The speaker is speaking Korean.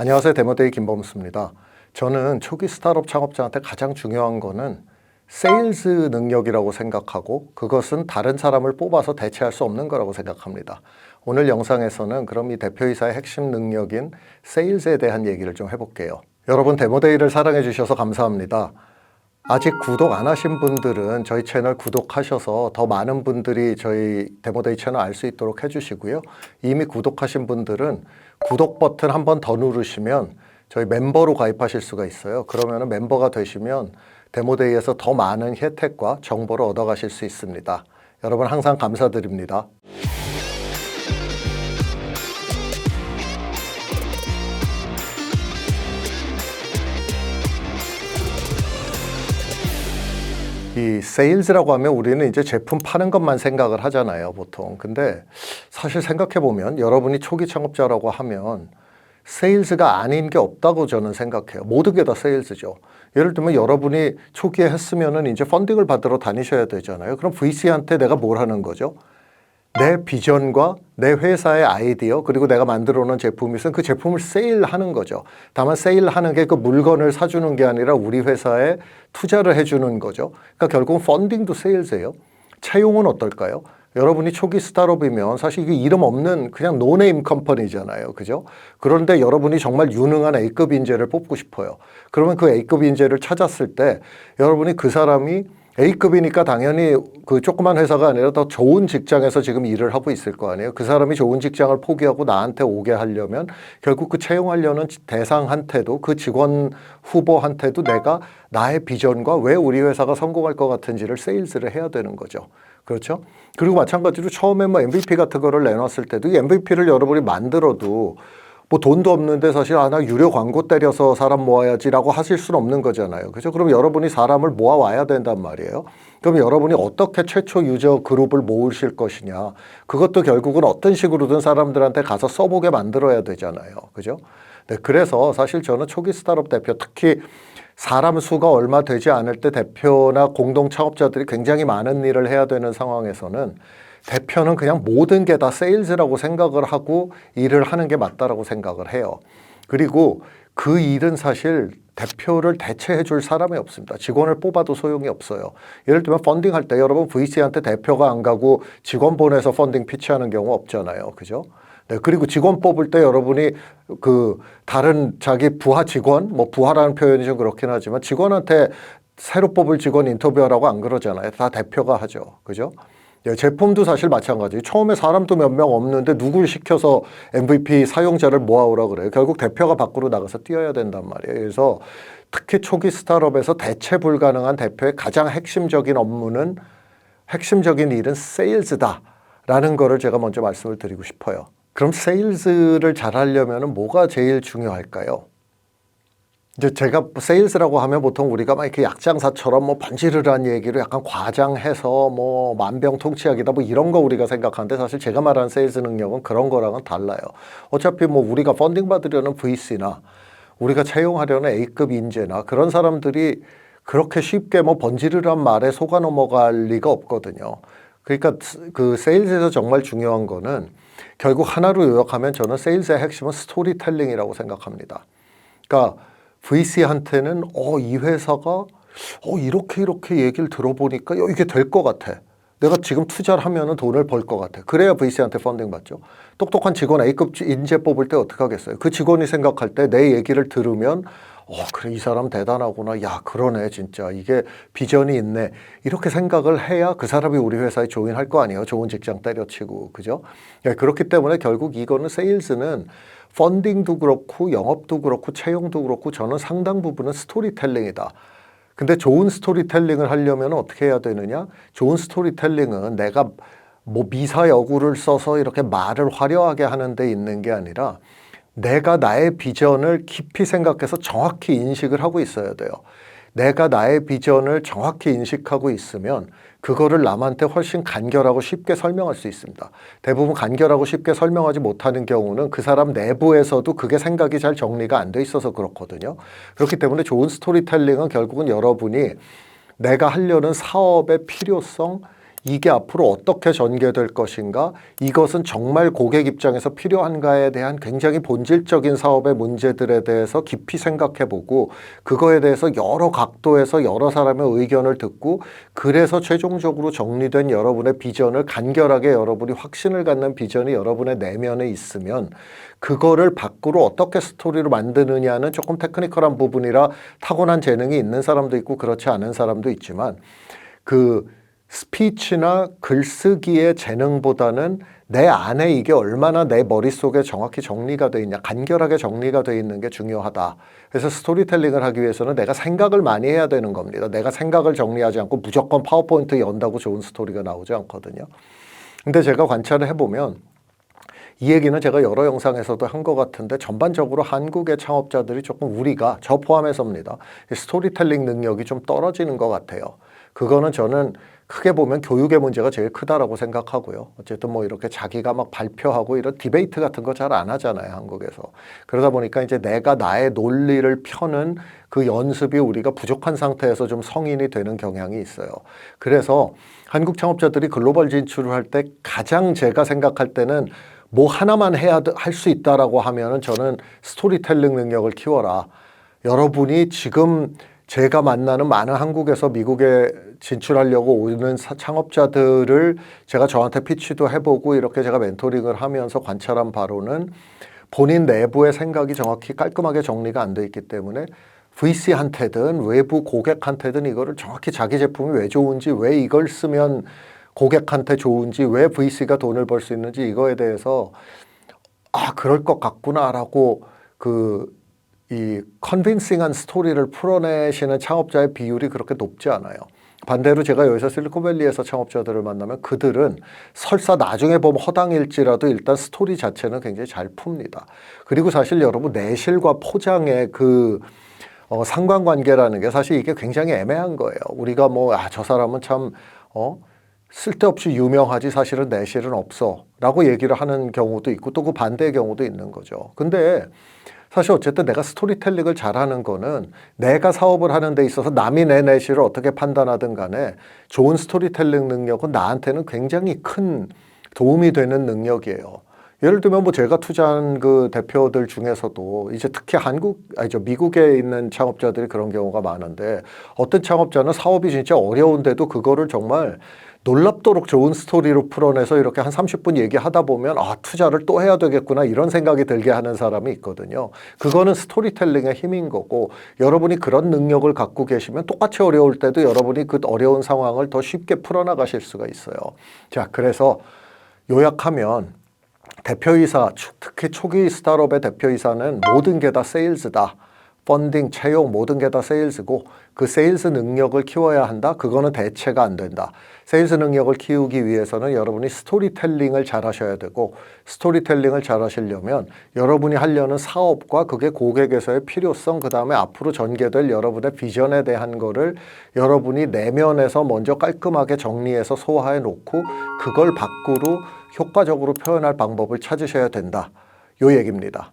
안녕하세요. 데모데이 김범수입니다. 저는 초기 스타트업 창업자한테 가장 중요한 거는 세일즈 능력이라고 생각하고 그것은 다른 사람을 뽑아서 대체할 수 없는 거라고 생각합니다. 오늘 영상에서는 그럼 이 대표이사의 핵심 능력인 세일즈에 대한 얘기를 좀 해볼게요. 여러분 데모데이를 사랑해 주셔서 감사합니다. 아직 구독 안 하신 분들은 저희 채널 구독하셔서 더 많은 분들이 저희 데모데이 채널 알 수 있도록 해주시고요. 이미 구독하신 분들은 구독 버튼 한 번 더 누르시면 저희 멤버로 가입하실 수가 있어요. 그러면 멤버가 되시면 데모데이에서 더 많은 혜택과 정보를 얻어가실 수 있습니다. 여러분 항상 감사드립니다. 이 세일즈라고 하면 우리는 이제 제품 파는 것만 생각을 하잖아요, 보통. 근데 사실 생각해 보면 여러분이 초기 창업자라고 하면 세일즈가 아닌 게 없다고 저는 생각해요. 모든 게 다 세일즈죠. 예를 들면 여러분이 초기에 했으면은 이제 펀딩을 받으러 다니셔야 되잖아요. 그럼 VC한테 내가 뭘 하는 거죠? 내 비전과 내 회사의 아이디어 그리고 내가 만들어 놓은 제품이 있으면 그 제품을 세일하는 거죠. 다만 세일하는 게 그 물건을 사주는 게 아니라 우리 회사에 투자를 해주는 거죠. 그러니까 결국은 펀딩도 세일즈예요. 채용은 어떨까요? 여러분이 초기 스타트업이면 사실 이게 이름 없는 그냥 노네임 컴퍼니잖아요. 그죠? 그런데 여러분이 정말 유능한 A급 인재를 뽑고 싶어요. 그러면 그 A급 인재를 찾았을 때 여러분이 그 사람이 A급이니까 당연히 그 조그만 회사가 아니라 더 좋은 직장에서 지금 일을 하고 있을 거 아니에요. 그 사람이 좋은 직장을 포기하고 나한테 오게 하려면 결국 그 채용하려는 대상한테도 그 직원 후보한테도 내가 나의 비전과 왜 우리 회사가 성공할 것 같은지를 세일즈를 해야 되는 거죠. 그렇죠? 그리고 마찬가지로 처음에 뭐 MVP 같은 거를 내놨을 때도 이 MVP를 여러분이 만들어도 뭐 돈도 없는데 사실 아, 나 유료 광고 때려서 사람 모아야지라고 하실 수는 없는 거잖아요. 그죠? 그럼 여러분이 사람을 모아와야 된단 말이에요. 그럼 여러분이 어떻게 최초 유저 그룹을 모으실 것이냐. 그것도 결국은 어떤 식으로든 사람들한테 가서 써보게 만들어야 되잖아요. 그죠? 네, 그래서 사실 저는 초기 스타트업 대표 특히 사람 수가 얼마 되지 않을 때 대표나 공동 창업자들이 굉장히 많은 일을 해야 되는 상황에서는 대표는 그냥 모든 게 다 세일즈라고 생각을 하고 일을 하는 게 맞다라고 생각을 해요. 그리고 그 일은 사실 대표를 대체해 줄 사람이 없습니다. 직원을 뽑아도 소용이 없어요. 예를 들면 펀딩 할 때 여러분 VC한테 대표가 안 가고 직원 보내서 펀딩 피치하는 경우 없잖아요. 그죠? 네, 그리고 직원 뽑을 때 여러분이 그 다른 자기 부하 직원, 뭐 부하라는 표현이 좀 그렇긴 하지만 직원한테 새로 뽑을 직원 인터뷰하라고 안 그러잖아요. 다 대표가 하죠. 그죠? 예, 제품도 사실 마찬가지. 처음에 사람도 몇 명 없는데 누굴 시켜서 MVP 사용자를 모아오라 그래요. 결국 대표가 밖으로 나가서 뛰어야 된단 말이에요. 그래서 특히 초기 스타트업에서 대체 불가능한 대표의 가장 핵심적인 업무는 핵심적인 일은 세일즈다 라는 거를 제가 먼저 말씀을 드리고 싶어요. 그럼 세일즈를 잘 하려면 뭐가 제일 중요할까요? 이제 제가 세일즈라고 하면 보통 우리가 막 이렇게 약장사처럼 뭐 반지르르한 얘기를 약간 과장해서 뭐 만병통치약이다 뭐 이런 거 우리가 생각하는데 사실 제가 말하는 세일즈 능력은 그런 거랑은 달라요. 어차피 뭐 우리가 펀딩 받으려는 VC나 우리가 채용하려는 A급 인재나 그런 사람들이 그렇게 쉽게 뭐 번지르르한 말에 속아 넘어갈 리가 없거든요. 그러니까 그 세일즈에서 정말 중요한 거는 결국 하나로 요약하면 저는 세일즈의 핵심은 스토리텔링이라고 생각합니다. 그러니까 VC한테는 어, 이 회사가 어, 이렇게 이렇게 얘기를 들어보니까 어, 이게 될 것 같아. 내가 지금 투자를 하면 돈을 벌 것 같아. 그래야 VC한테 펀딩 받죠. 똑똑한 직원 A급 인재 뽑을 때 어떻게 하겠어요? 그 직원이 생각할 때 내 얘기를 들으면 어, 그래, 이 사람 대단하구나. 야, 그러네, 진짜. 이게 비전이 있네. 이렇게 생각을 해야 그 사람이 우리 회사에 조인할 거 아니에요. 좋은 직장 때려치고. 그죠? 예, 그렇기 때문에 결국 이거는 세일즈는 펀딩도 그렇고 영업도 그렇고 채용도 그렇고 저는 상당 부분은 스토리텔링이다. 근데 좋은 스토리텔링을 하려면 어떻게 해야 되느냐? 좋은 스토리텔링은 내가 뭐 미사 여구를 써서 이렇게 말을 화려하게 하는 데 있는 게 아니라 내가 나의 비전을 깊이 생각해서 정확히 인식을 하고 있어야 돼요. 내가 나의 비전을 정확히 인식하고 있으면 그거를 남한테 훨씬 간결하고 쉽게 설명할 수 있습니다. 대부분 간결하고 쉽게 설명하지 못하는 경우는 그 사람 내부에서도 그게 생각이 잘 정리가 안 돼 있어서 그렇거든요. 그렇기 때문에 좋은 스토리텔링은 결국은 여러분이 내가 하려는 사업의 필요성, 이게 앞으로 어떻게 전개될 것인가, 이것은 정말 고객 입장에서 필요한가에 대한 굉장히 본질적인 사업의 문제들에 대해서 깊이 생각해 보고, 그거에 대해서 여러 각도에서 여러 사람의 의견을 듣고, 그래서 최종적으로 정리된 여러분의 비전을 간결하게 여러분이 확신을 갖는 비전이 여러분의 내면에 있으면, 그거를 밖으로 어떻게 스토리로 만드느냐는 조금 테크니컬한 부분이라 타고난 재능이 있는 사람도 있고 그렇지 않은 사람도 있지만 그 스피치나 글쓰기의 재능보다는 내 안에 이게 얼마나 내 머릿속에 정확히 정리가 돼 있냐, 간결하게 정리가 돼 있는 게 중요하다. 그래서 스토리텔링을 하기 위해서는 내가 생각을 많이 해야 되는 겁니다. 내가 생각을 정리하지 않고 무조건 파워포인트 연다고 좋은 스토리가 나오지 않거든요. 근데 제가 관찰을 해보면 이 얘기는 제가 여러 영상에서도 한 것 같은데 전반적으로 한국의 창업자들이 조금 우리가 저 포함해서입니다. 스토리텔링 능력이 좀 떨어지는 것 같아요. 그거는 저는 크게 보면 교육의 문제가 제일 크다라고 생각하고요. 어쨌든 뭐 이렇게 자기가 막 발표하고 이런 디베이트 같은 거 잘 안 하잖아요, 한국에서. 그러다 보니까 이제 내가 나의 논리를 펴는 그 연습이 우리가 부족한 상태에서 좀 성인이 되는 경향이 있어요. 그래서 한국 창업자들이 글로벌 진출을 할 때 가장 제가 생각할 때는 뭐 하나만 해야 할 수 있다라고 하면은 저는 스토리텔링 능력을 키워라. 여러분이 지금 제가 만나는 많은 한국에서 미국에 진출하려고 오는 사- 창업자들을 제가 저한테 피치도 해보고 이렇게 제가 멘토링을 하면서 관찰한 바로는 본인 내부의 생각이 정확히 깔끔하게 정리가 안 돼 있기 때문에 VC한테든 외부 고객한테든 이거를 정확히 자기 제품이 왜 좋은지 왜 이걸 쓰면 고객한테 좋은지 왜 VC가 돈을 벌 수 있는지 이거에 대해서 아 그럴 것 같구나라고 그 이 컨빈싱한 스토리를 풀어내시는 창업자의 비율이 그렇게 높지 않아요. 반대로 제가 여기서 실리콘밸리에서 창업자들을 만나면 그들은 설사 나중에 보면 허당일지라도 일단 스토리 자체는 굉장히 잘 풉니다. 그리고 사실 여러분 내실과 포장의 그 어, 상관관계라는 게 사실 이게 굉장히 애매한 거예요. 우리가 뭐, 아, 저 사람은 참, 어, 쓸데없이 유명하지 사실은 내실은 없어. 라고 얘기를 하는 경우도 있고 또 그 반대의 경우도 있는 거죠. 근데 사실 어쨌든 내가 스토리텔링을 잘하는 거는 내가 사업을 하는 데 있어서 남이 내 내실을 어떻게 판단하든 간에 좋은 스토리텔링 능력은 나한테는 굉장히 큰 도움이 되는 능력이에요. 예를 들면 뭐 제가 투자한 그 대표들 중에서도 이제 특히 한국 아니죠 미국에 있는 창업자들이 그런 경우가 많은데 어떤 창업자는 사업이 진짜 어려운데도 그거를 정말 놀랍도록 좋은 스토리로 풀어내서 이렇게 한 30분 얘기하다 보면 아 투자를 또 해야 되겠구나 이런 생각이 들게 하는 사람이 있거든요. 그거는 스토리텔링의 힘인 거고 여러분이 그런 능력을 갖고 계시면 똑같이 어려울 때도 여러분이 그 어려운 상황을 더 쉽게 풀어나가실 수가 있어요. 자 그래서 요약하면 대표이사, 특히 초기 스타트업의 대표이사는 모든 게 다 세일즈다. 펀딩, 채용 모든 게 다 세일즈고 그 세일즈 능력을 키워야 한다. 그거는 대체가 안 된다. 세일즈 능력을 키우기 위해서는 여러분이 스토리텔링을 잘 하셔야 되고 스토리텔링을 잘 하시려면 여러분이 하려는 사업과 그게 고객에서의 필요성 그다음에 앞으로 전개될 여러분의 비전에 대한 거를 여러분이 내면에서 먼저 깔끔하게 정리해서 소화해 놓고 그걸 밖으로 효과적으로 표현할 방법을 찾으셔야 된다. 요 얘기입니다.